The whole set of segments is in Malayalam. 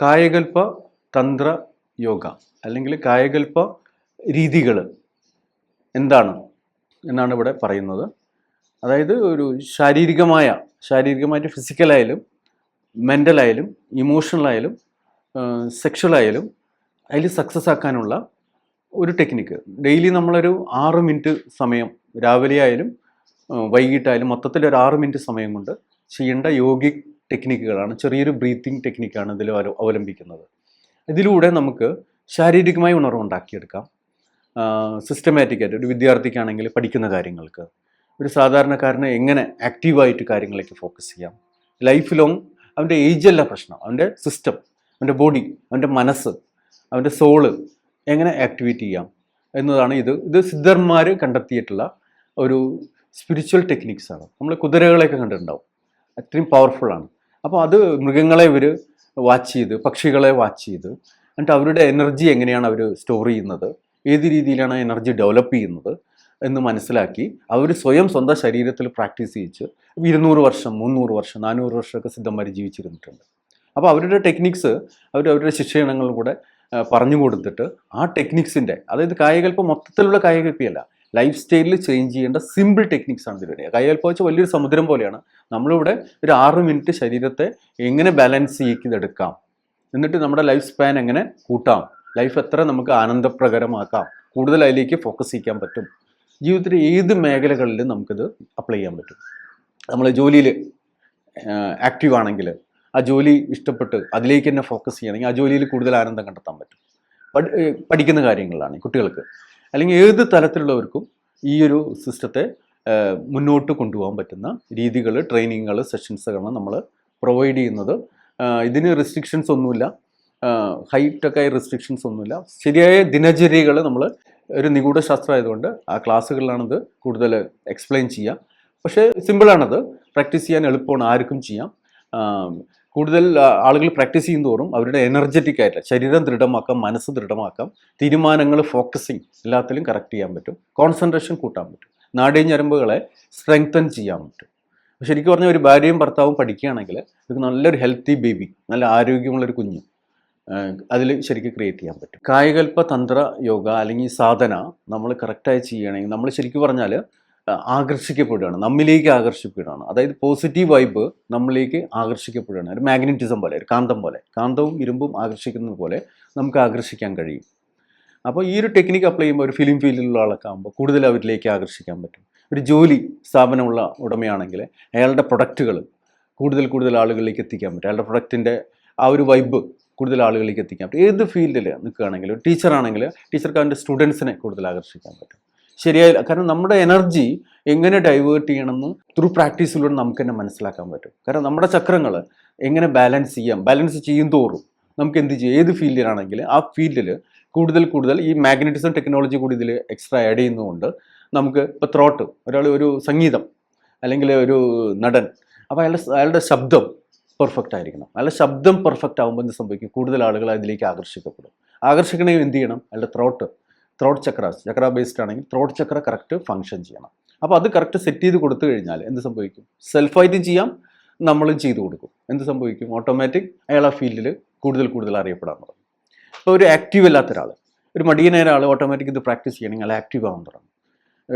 കായകൽപ്പ തന്ത്ര യോഗ അല്ലെങ്കിൽ കായകൽപ്പ രീതികൾ എന്താണ് എന്നാണ് ഇവിടെ പറയുന്നത്. അതായത് ഒരു ശാരീരികമായ ശാരീരികമായിട്ട് ഫിസിക്കലായാലും മെന്റലായാലും ഇമോഷണലായാലും സെക്ഷലായാലും അതിൽ സക്സസ് ആക്കാനുള്ള ഒരു ടെക്നിക്ക് ഡെയിലി നമ്മളൊരു ആറ് മിനിറ്റ് സമയം രാവിലെ ആയാലും വൈകിട്ടായാലും മൊത്തത്തിൽ ഒരു ആറ് മിനിറ്റ് സമയം കൊണ്ട് ചെയ്യേണ്ട യോഗിക് ടെക്നിക്കുകളാണ് ചെറിയൊരു ബ്രീത്തിങ് ടെക്നിക്കാണ് ഇതിൽ അവല- അവലംബിക്കുന്നത്. ഇതിലൂടെ നമുക്ക് ശാരീരികമായി ഉണർവ് ഉണ്ടാക്കിയെടുക്കാം സിസ്റ്റമാറ്റിക് ആയിട്ട് ഒരു വിദ്യാർത്ഥിക്കാണെങ്കിൽ പഠിക്കുന്ന കാര്യങ്ങൾക്ക്. ഒരു സാധാരണക്കാരന് എങ്ങനെ ആക്റ്റീവായിട്ട് കാര്യങ്ങളിലേക്ക് ഫോക്കസ് ചെയ്യാം. ലൈഫ് ലോങ് അവന്റെ ഏജ് അല്ല പ്രശ്നം. അവന്റെ സിസ്റ്റം അവന്റെ ബോഡി അവന്റെ മനസ്സ് അവന്റെ സോൾ എങ്ങനെ ആക്ടിവേറ്റ് ചെയ്യാം എന്നതാണ് ഇത്. ഇത് സിദ്ധന്മാർ കണ്ടെത്തിയിട്ടുള്ള ഒരു സ്പിരിച്വൽ ടെക്നിക്സാണ് നമ്മൾ കുതിരകളെയൊക്കെ കണ്ടിട്ടുണ്ടാവും. അത്രയും പവർഫുള്ളാണ് അപ്പോൾ അത് മൃഗങ്ങളെ ഇവർ വാച്ച് ചെയ്ത് പക്ഷികളെ വാച്ച് ചെയ്ത് എന്നിട്ട് അവരുടെ എനർജി എങ്ങനെയാണ് അവർ സ്റ്റോർ ചെയ്യുന്നത് ഏത് രീതിയിലാണ് എനർജി ഡെവലപ്പ് ചെയ്യുന്നത് എന്ന് മനസ്സിലാക്കി അവർ സ്വയം സ്വന്തം ശരീരത്തിൽ പ്രാക്ടീസ് ചെയ്യിച്ച് ഇരുന്നൂറ് വർഷം മുന്നൂറ് വർഷം നാനൂറ് വർഷമൊക്കെ സിദ്ധന്മാർ ജീവിച്ചിരുന്നിട്ടുണ്ട്. അപ്പോൾ അവരുടെ ടെക്നിക്സ് അവർ അവരുടെ ശിക്ഷണങ്ങളും കൂടെ പറഞ്ഞു കൊടുത്തിട്ട് ആ ടെക്നിക്സിന്റെ അതായത് കായകൽപ്പം മൊത്തത്തിലുള്ള കായകൽപ്പിയല്ല ലൈഫ് സ്റ്റൈലിൽ ചേഞ്ച് ചെയ്യേണ്ട സിമ്പിൾ ടെക്നിക്സ് ആണ് കായകൽപ്പം വെച്ചാൽ വലിയൊരു സമുദ്രം പോലെയാണ് നമ്മളിവിടെ ഒരു ആറ് മിനിറ്റ് ശരീരത്തെ എങ്ങനെ ബാലൻസ് ചെയ്തെടുക്കാം? എന്നിട്ട് നമ്മുടെ ലൈഫ് സ്പാൻ എങ്ങനെ കൂട്ടാം? ലൈഫ് എത്ര നമുക്ക് ആനന്ദപ്രകരമാക്കാം? കൂടുതൽ അതിലേക്ക് ഫോക്കസ് ചെയ്യാൻ പറ്റും. ജീവിതത്തിലെ ഏത് മേഖലകളിലും നമുക്കിത് അപ്ലൈ ചെയ്യാൻ പറ്റും. നമ്മൾ ജോലിയിൽ ആക്റ്റീവ് ആണെങ്കിൽ ആ ജോലി ഇഷ്ടപ്പെട്ട് അതിലേക്ക് തന്നെ ഫോക്കസ് ചെയ്യണമെങ്കിൽ ആ ജോലിയിൽ കൂടുതൽ ആനന്ദം കണ്ടെത്താൻ പറ്റും. പഠിക്കുന്ന കാര്യങ്ങളാണ് കുട്ടികൾക്ക്. അല്ലെങ്കിൽ ഏത് തരത്തിലുള്ളവർക്കും ഈ ഒരു സിസ്റ്റത്തെ മുന്നോട്ട് കൊണ്ടുപോകാൻ പറ്റുന്ന രീതികൾ ട്രെയിനിങ്ങുകൾ സെഷൻസുകളാണ് നമ്മൾ പ്രൊവൈഡ് ചെയ്യുന്നത്. ഇതിന് റെസ്ട്രിക്ഷൻസ് ഒന്നുമില്ല. ഹൈറ്റൊക്കെ റെസ്ട്രിക്ഷൻസ് ഒന്നുമില്ല. ശരിയായ ദിനചര്യകൾ നമ്മൾ ഒരു നിഗൂഢ ശാസ്ത്രമായതുകൊണ്ട് ആ ക്ലാസ്സുകളിലാണിത് കൂടുതൽ എക്സ്പ്ലെയിൻ ചെയ്യുക പക്ഷേ സിമ്പിളാണത് പ്രാക്ടീസ് ചെയ്യാൻ എളുപ്പമാണ്. ആർക്കും ചെയ്യാം. കൂടുതൽ ആളുകൾ പ്രാക്ടീസ് ചെയ്യും തോറും അവരുടെ എനർജറ്റിക് ആയിട്ട് ശരീരം ദൃഢമാക്കാം മനസ്സ് ദൃഢമാക്കാം തീരുമാനങ്ങൾ ഫോക്കസിങ് എല്ലാത്തിലും കറക്റ്റ് ചെയ്യാൻ പറ്റും. കോൺസെൻട്രേഷൻ കൂട്ടാൻ പറ്റും. നാടീ ഞരമ്പുകളെ സ്ട്രെങ്തൻ ചെയ്യാൻ പറ്റും. ശരിക്കും പറഞ്ഞാൽ ഒരു ഭാര്യയും ഭർത്താവും പഠിക്കുകയാണെങ്കിൽ ഇത് നല്ലൊരു ഹെൽത്തി ബേബി നല്ല ആരോഗ്യമുള്ളൊരു കുഞ്ഞ് അതിൽ ശരിക്കും ക്രിയേറ്റ് ചെയ്യാൻ പറ്റും. കായകൽപ്പ തന്ത്ര യോഗ അല്ലെങ്കിൽ സാധന നമ്മൾ കറക്റ്റായി ചെയ്യുകയാണെങ്കിൽ നമ്മൾ ശരിക്കും പറഞ്ഞാൽ ആകർഷിക്കപ്പെടുകയാണ്. നമ്മിലേക്ക് ആകർഷിക്കപ്പെടുകയാണ്. അതായത് പോസിറ്റീവ് വൈബ് നമ്മളിലേക്ക് ആകർഷിക്കപ്പെടുകയാണ്. ഒരു മാഗ്നറ്റിസം പോലെ ഒരു കാന്തം പോലെ. കാന്തവും ഇരുമ്പും ആകർഷിക്കുന്നത് പോലെ നമുക്ക് ആകർഷിക്കാൻ കഴിയും. അപ്പോൾ ഈ ഒരു ടെക്നിക്ക് അപ്ലൈ ചെയ്യുമ്പോൾ ഒരു ഫിലിം ഫീൽഡിലുള്ള ആളൊക്കെ ആകുമ്പോൾ കൂടുതൽ അവരിലേക്ക് ആകർഷിക്കാൻ പറ്റും. ഒരു ജോലി സ്ഥാപനമുള്ള ഉടമയാണെങ്കിൽ അയാളുടെ പ്രൊഡക്റ്റുകൾ കൂടുതൽ കൂടുതൽ ആളുകളിലേക്ക് എത്തിക്കാൻ പറ്റും. അയാളുടെ പ്രൊഡക്റ്റിന്റെ ആ ഒരു വൈബ് കൂടുതൽ ആളുകളിലേക്ക് എത്തിക്കാൻ പറ്റും. ഏത് ഫീൽഡിൽ നിൽക്കുകയാണെങ്കിലും ടീച്ചറാണെങ്കിൽ ടീച്ചർക്ക് അവന്റെ സ്റ്റുഡൻസിനെ കൂടുതൽ ആകർഷിക്കാൻ പറ്റും. ശരിയായി കാരണം നമ്മുടെ എനർജി എങ്ങനെ ഡൈവേർട്ട് ചെയ്യണമെന്ന് ത്രൂ പ്രാക്ടീസിലൂടെ നമുക്ക് തന്നെ മനസ്സിലാക്കാൻ പറ്റും. കാരണം നമ്മുടെ ചക്രങ്ങൾ എങ്ങനെ ബാലൻസ് ചെയ്യാം? ബാലൻസ് ചെയ്യും തോറും നമുക്ക് എന്ത് ചെയ്യും? ഏത് ഫീൽഡിലാണെങ്കിൽ ആ ഫീൽഡിൽ കൂടുതൽ കൂടുതൽ ഈ മാഗ്നറ്റിസം ടെക്നോളജി കൂടി ഇതിൽ എക്സ്ട്രാ ആഡ് ചെയ്യുന്നതുകൊണ്ട് നമുക്ക് ഇപ്പോൾ ത്രോട്ട് ഒരാൾ ഒരു സംഗീതം അല്ലെങ്കിൽ ഒരു നടൻ അപ്പോൾ അയാളുടെ അയാളുടെ ശബ്ദം പെർഫെക്റ്റ് ആയിരിക്കണം. അയാളുടെ ശബ്ദം പെർഫെക്റ്റ് ആകുമ്പോൾ എന്ത് സംഭവിക്കും? കൂടുതൽ ആളുകൾ അതിലേക്ക് ആകർഷിക്കപ്പെടും. ആകർഷിക്കണമെങ്കിൽ എന്ത് ചെയ്യണം? അയാളുടെ throat throat chakra chakra based ആണെങ്കിൽ ത്രോട്ട് ചക്ര കറക്റ്റ് ഫങ്ഷൻ ചെയ്യണം. അപ്പോൾ അത് കറക്റ്റ് സെറ്റ് ചെയ്ത് കൊടുത്തു കഴിഞ്ഞാൽ എന്ത് സംഭവിക്കും? സെൽഫായിട്ടും ചെയ്യാം നമ്മളും ചെയ്തു കൊടുക്കും. എന്ത് സംഭവിക്കും? ഓട്ടോമാറ്റിക് അയാൾ ആ ഫീൽഡിൽ കൂടുതൽ കൂടുതൽ അറിയപ്പെടാൻ തുടങ്ങും. ഇപ്പോൾ ഒരു ആക്റ്റീവ് അല്ലാത്ത ഒരാൾ ഒരു മടിയനായ ഒരാൾ ഓട്ടോമാറ്റിക് ഇത് പ്രാക്ടീസ് ചെയ്യണമെങ്കിൽ അയാൾ ആക്റ്റീവ് ആവാൻ തുടങ്ങും.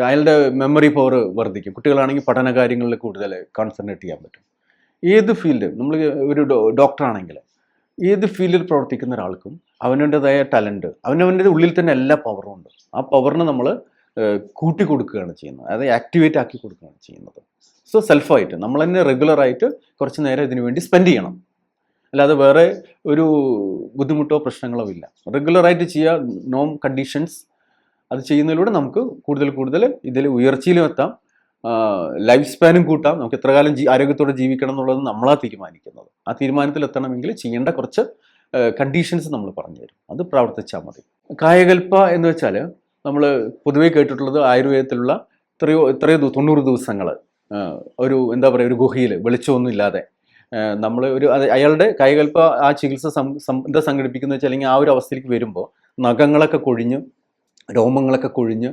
അയാളുടെ മെമ്മറി പവർ വർദ്ധിക്കും. കുട്ടികളാണെങ്കിൽ പഠന കാര്യങ്ങളിൽ കൂടുതൽ കോൺസെൻട്രേറ്റ് ചെയ്യാൻ പറ്റും. ഏത് ഫീൽഡ് നമ്മൾ ഒരു ഡോക്ടറാണെങ്കിൽ ഏത് ഫീൽഡിൽ പ്രവർത്തിക്കുന്ന ഒരാൾക്കും അവനവന്റെതായ ടാലന്റ് അവനവന്റെ ഉള്ളിൽ തന്നെ എല്ലാ പവറും ഉണ്ട്. ആ പവറിന് നമ്മൾ കൂട്ടി കൊടുക്കുകയാണ് ചെയ്യുന്നത്. അതായത് ആക്ടിവേറ്റ് ആക്കി കൊടുക്കുകയാണ് ചെയ്യുന്നത്. സോ സെൽഫായിട്ട് നമ്മൾ തന്നെ റെഗുലറായിട്ട് കുറച്ച് നേരം ഇതിനു വേണ്ടി സ്പെൻഡ് ചെയ്യണം. അല്ലാതെ വേറെ ഒരു ബുദ്ധിമുട്ടോ പ്രശ്നങ്ങളോ ഇല്ല. റെഗുലറായിട്ട് ചെയ്യുക നോം കണ്ടീഷൻസ് അത് ചെയ്യുന്നതിലൂടെ നമുക്ക് കൂടുതൽ കൂടുതൽ ഇതിൽ ഉയർച്ചയിലും എത്താം. ലൈഫ് സ്പാനും കൂട്ടാം. നമുക്ക് എത്ര കാലം ജീ ആരോഗ്യത്തോടെ ജീവിക്കണം എന്നുള്ളത് നമ്മളാ തീരുമാനിക്കുന്നത്. ആ തീരുമാനത്തിൽ എത്തണമെങ്കിൽ ചെയ്യേണ്ട കുറച്ച് കണ്ടീഷൻസ് നമ്മൾ പറഞ്ഞു തരും. അത് പ്രവർത്തിച്ചാൽ മതി. കായകൽപ്പ എന്ന് വെച്ചാൽ നമ്മൾ പൊതുവേ കേട്ടിട്ടുള്ളത് ആയുർവേദത്തിലുള്ള ഇത്രയോ ഇത്രയോ തൊണ്ണൂറ് ദിവസങ്ങൾ ഒരു എന്താ പറയുക ഒരു ഗുഹയിൽ വെളിച്ചമൊന്നും ഇല്ലാതെ നമ്മൾ ഒരു അയാളുടെ കൈകൽപ്പ ആ ചികിത്സ സം സംഘടിപ്പിക്കുന്ന വെച്ചാൽ അല്ലെങ്കിൽ ആ ഒരു അവസ്ഥയിലേക്ക് വരുമ്പോൾ നഖങ്ങളൊക്കെ കൊഴിഞ്ഞ് രോമങ്ങളൊക്കെ കൊഴിഞ്ഞ്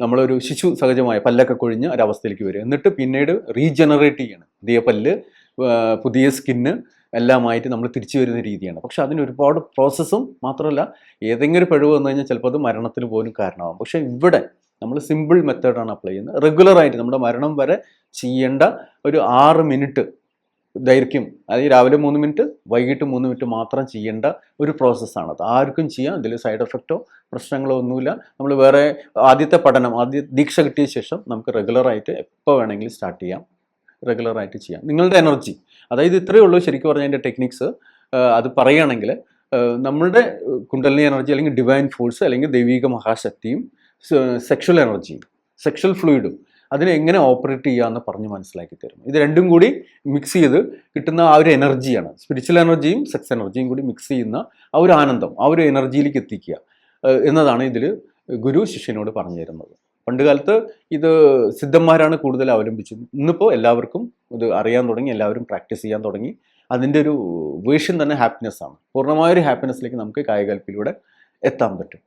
നമ്മളൊരു ശിശു സഹജമായ പല്ലൊക്കെ കൊഴിഞ്ഞ് ഒരവസ്ഥയിലേക്ക് വരും. എന്നിട്ട് പിന്നീട് റീജനറേറ്റ് ചെയ്യണം. പുതിയ പല്ല് പുതിയ സ്കിന്ന് എല്ലാമായിട്ട് നമ്മൾ തിരിച്ചു വരുന്ന രീതിയാണ്. പക്ഷെ അതിന് ഒരുപാട് പ്രോസസ്സും മാത്രമല്ല ഏതെങ്കിലും ഒരു പിഴവ് വന്നു കഴിഞ്ഞാൽ ചിലപ്പോൾ അത് മരണത്തിന് പോലും കാരണമാകും. പക്ഷേ ഇവിടെ നമ്മൾ സിമ്പിൾ മെത്തേഡാണ് അപ്ലൈ ചെയ്യുന്നത്. റെഗുലറായിട്ട് നമ്മുടെ മരണം വരെ ചെയ്യേണ്ട ഒരു ആറ് മിനിറ്റ് ദൈർഘ്യം. അതായത് രാവിലെ മൂന്ന് മിനിറ്റ് വൈകിട്ട് മൂന്ന് മിനിറ്റ് മാത്രം ചെയ്യേണ്ട ഒരു പ്രോസസ്സാണ് അത് ആർക്കും ചെയ്യാം. അതിൽ സൈഡ് എഫക്റ്റോ പ്രശ്നങ്ങളോ ഒന്നുമില്ല. നമ്മൾ വേറെ ആദ്യത്തെ പഠനം ആദ്യ ദീക്ഷ കിട്ടിയ ശേഷം നമുക്ക് റെഗുലറായിട്ട് എപ്പോൾ വേണമെങ്കിലും സ്റ്റാർട്ട് ചെയ്യാം. റെഗുലറായിട്ട് ചെയ്യാം. നിങ്ങളുടെ എനർജി. അതായത് ഇത്രയേ ഉള്ളൂ ശരിക്കും പറഞ്ഞാൽ അതിന്റെ ടെക്നിക്സ്. അത് പറയുകയാണെങ്കിൽ നമ്മളുടെ കുണ്ടലിനി എനർജി അല്ലെങ്കിൽ ഡിവൈൻ ഫോഴ്സ് അല്ലെങ്കിൽ ദൈവിക മഹാശക്തിയും സെക്ഷൽ എനർജിയും സെക്ഷൽ ഫ്ലൂയിഡും അതിനെ എങ്ങനെ ഓപ്പറേറ്റ് ചെയ്യാമെന്ന് പറഞ്ഞ് മനസ്സിലാക്കി തരും. ഇത് രണ്ടും കൂടി മിക്സ് ചെയ്ത് കിട്ടുന്ന ആ ഒരു എനർജിയാണ് സ്പിരിച്വൽ എനർജിയും സെക്സ് എനർജിയും കൂടി മിക്സ് ചെയ്യുന്ന ആ ഒരു ആനന്ദം ആ ഒരു എനർജിയിലേക്ക് എത്തിക്കുക എന്നതാണ് ഇതിൽ ഗുരു ശിഷ്യനോട് പറഞ്ഞു തരുന്നത്. പണ്ടുകാലത്ത് ഇത് സിദ്ധന്മാരാണ് കൂടുതൽ അവലംബിച്ചത്. ഇന്നിപ്പോൾ എല്ലാവർക്കും ഇത് അറിയാൻ തുടങ്ങി എല്ലാവരും പ്രാക്ടീസ് ചെയ്യാൻ തുടങ്ങി. അതിന്റെ ഒരു വേഷൻ തന്നെ ഹാപ്പിനെസ്സാണ് പൂർണമായൊരു ഹാപ്പിനെസ്സിലേക്ക് നമുക്ക് കായകൽപ്പിലൂടെ എത്താൻ പറ്റും.